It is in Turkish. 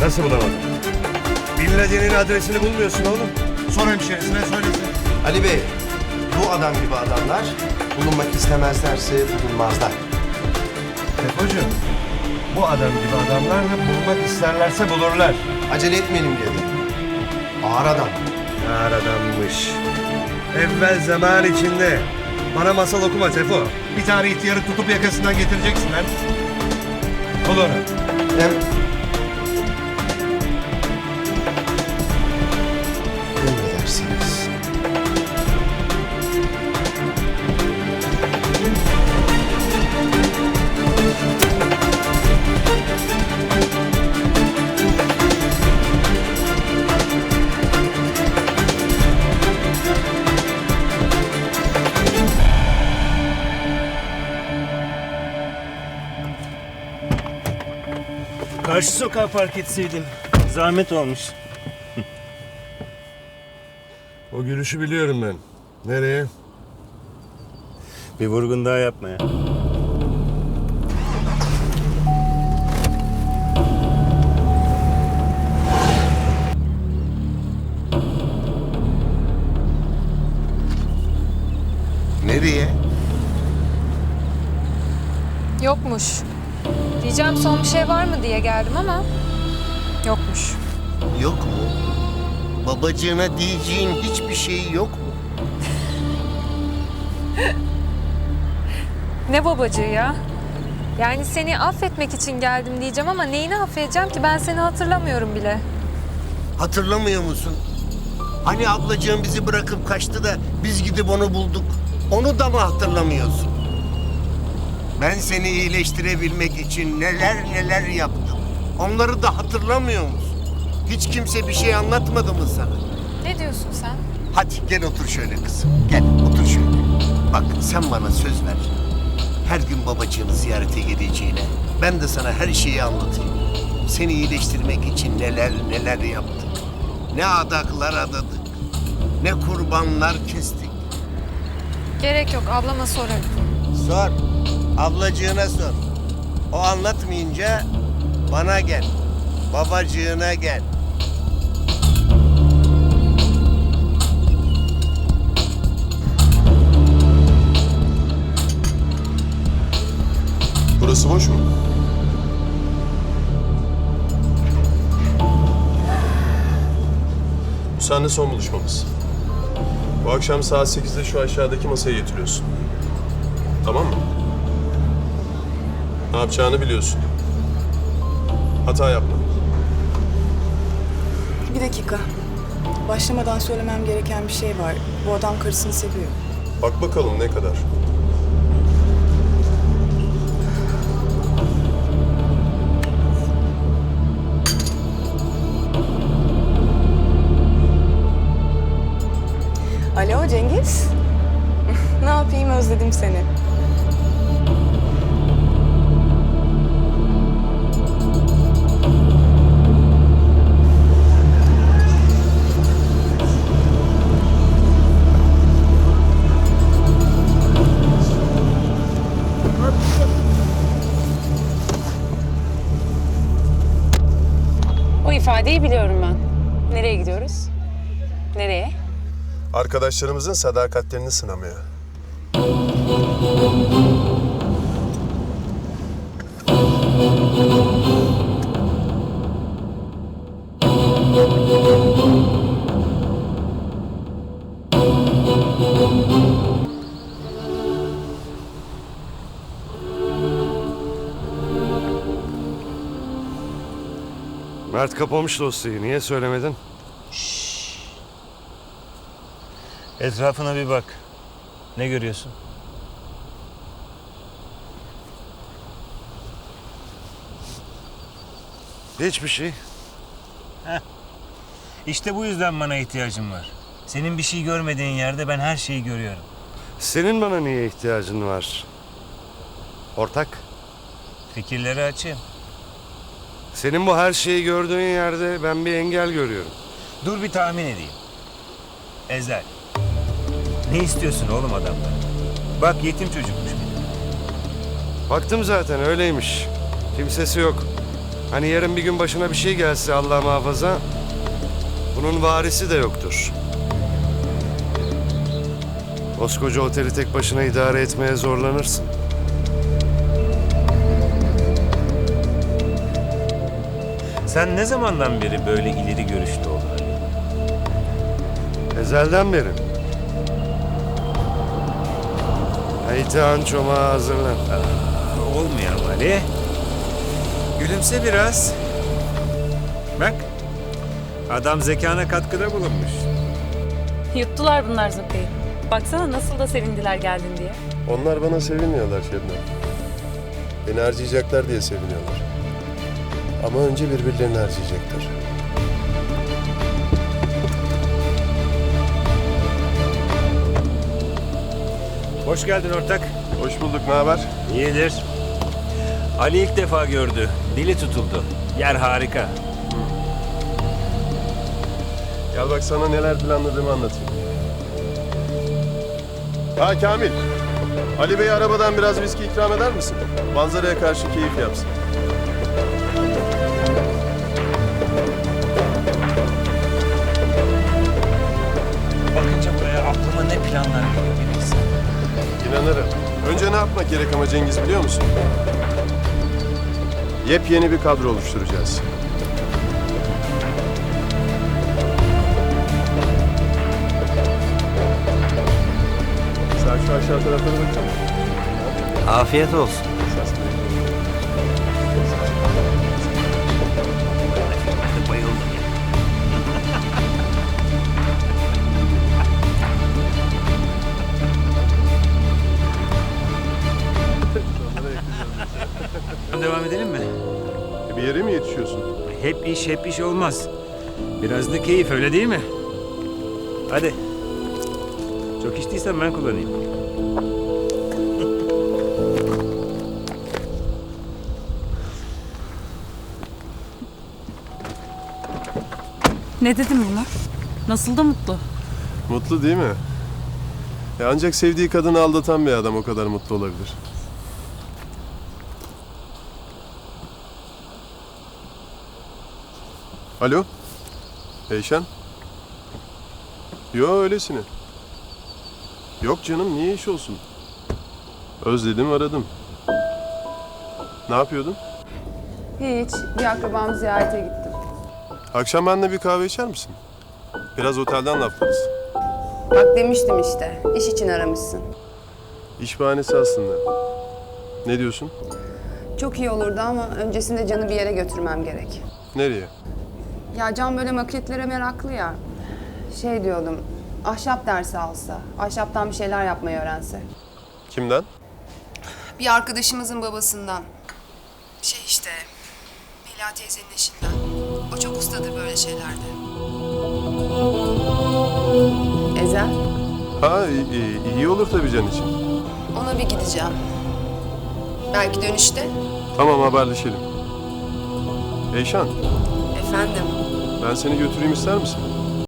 Nasıl bulamadın? Bin Laden'in adresini bulmuyorsun oğlum. Sor hemşerisine söylesin. Ali Bey, bu adam gibi adamlar bulunmak istemezlerse bulunmazlar. Tepocuğum, bu adam gibi adamlar da bulmak isterlerse bulurlar. Acele etmeyelim dedi. Ağır adam. Ağır adammış. Evvel zaman içinde. Bana masal okuma Tefo. Bir tane ihtiyarı tutup yakasından getireceksin lan. Bul onu. Karşı sokağa park etseydin. Zahmet olmuş. O gülüşü biliyorum ben. Nereye? Bir vurgun daha yapma ya. Nereye? Yokmuş. Diyeceğim son bir şey var mı diye geldim ama yokmuş. Yok mu? Babacığına diyeceğin hiçbir şey yok mu? Ne babacığı ya? Yani seni affetmek için geldim diyeceğim ama neyini affedeceğim ki ben seni hatırlamıyorum bile. Hatırlamıyor musun? Hani ablacığım bizi bırakıp kaçtı da biz gidip onu bulduk. Onu da mı hatırlamıyorsun? Ben seni iyileştirebilmek için neler neler yaptım. Onları da hatırlamıyor musun? Hiç kimse bir şey anlatmadı mı sana? Ne diyorsun sen? Hadi gel otur şöyle kızım. Gel otur şöyle. Bak sen bana söz ver. Her gün babacığını ziyarete geleceğine ben de sana her şeyi anlatayım. Seni iyileştirmek için neler neler yaptık. Ne adaklar adadık. Ne kurbanlar kestik. Gerek yok ablama sorarım. Sor. Ablacığına sor. O anlatmayınca bana gel. Babacığına gel. Burası boş mu? Bu seninle son buluşmamız. Bu akşam saat 8'de şu aşağıdaki masaya getiriyorsun. Tamam mı? Ne yapacağını biliyorsun. Hata yapma. Bir dakika. Başlamadan söylemem gereken bir şey var. Bu adam karısını seviyor. Bak bakalım ne kadar. Alo Cengiz. ne yapayım özledim seni. İfadeyi biliyorum ben. Nereye gidiyoruz? Nereye? Arkadaşlarımızın sadakatlerini sınamaya. Mert kapamış dosyayı. Niye söylemedin? Etrafına bir bak. Ne görüyorsun? Hiçbir şey. İşte bu yüzden bana ihtiyacın var. Senin bir şey görmediğin yerde ben her şeyi görüyorum. Senin bana niye ihtiyacın var? Ortak. Fikirleri açayım. Senin bu her şeyi gördüğün yerde ben bir engel görüyorum. Dur bir tahmin edeyim. Ezel. Ne istiyorsun oğlum adamdan? Bak yetim çocukmuş bir de. Baktım zaten öyleymiş. Kimsesi yok. Hani yarın bir gün başına bir şey gelse Allah muhafaza, bunun varisi de yoktur. Koskoca oteli tek başına idare etmeye zorlanırsın. Sen ne zamandan beri böyle ileri görüşlü oldun Ali? Ezelden beri. Haytan çomağa hazırlan. Olmuyor Ali. Gülümse biraz. Bak. Adam zekana katkıda bulunmuş. Yuttular bunlar zıpayı. Baksana nasıl da sevindiler geldin diye. Onlar bana sevinmiyorlar Şebnem. Beni harcayacaklar diye seviniyorlar. Ama önce birbirlerini harcayacaklar. Hoş geldin ortak. Hoş bulduk, ne haber? İyidir. Ali ilk defa gördü. Dili tutuldu. Yer harika. Gel bak sana neler planladığımı anlatayım. Ha Kamil. Ali Bey arabadan biraz viski ikram eder misin? Manzaraya karşı keyif yapsın. Cengiz biliyor musun? Yepyeni bir kadro oluşturacağız. Sen şu aşağı taraflara bakacak? Afiyet olsun. Hep iş hep iş olmaz. Biraz da keyif öyle değil mi? Hadi. Çok içtiysen ben kullanayım. Ne dedim bunlar? Nasıl da mutlu. Mutlu değil mi? Ya ancak sevdiği kadını aldatan bir adam o kadar mutlu olabilir. Alo? Eyşan? Yo öylesine. Yok canım niye iş olsun? Özledim aradım. Ne yapıyordun? Hiç. Bir akrabamı ziyarete gittim. Akşam benimle bir kahve içer misin? Biraz otelden laflarız. Bak demiştim işte. iş için aramışsın. İş bahanesi aslında. Ne diyorsun? Çok iyi olurdu ama öncesinde Can'ı bir yere götürmem gerek. Nereye? Ya Can böyle maketlere meraklı ya. Şey diyordum. Ahşap dersi alsa. Ahşaptan bir şeyler yapmayı öğrense. Kimden? Bir arkadaşımızın babasından. Şey işte. Mela teyzenin eşinden. O çok ustadır böyle şeylerde. Ezel. Ha iyi, iyi, iyi olur tabii Can için. Ona bir gideceğim. Belki dönüşte. Tamam haberleşelim. Eyşan Efendim. Ben seni götüreyim ister misin?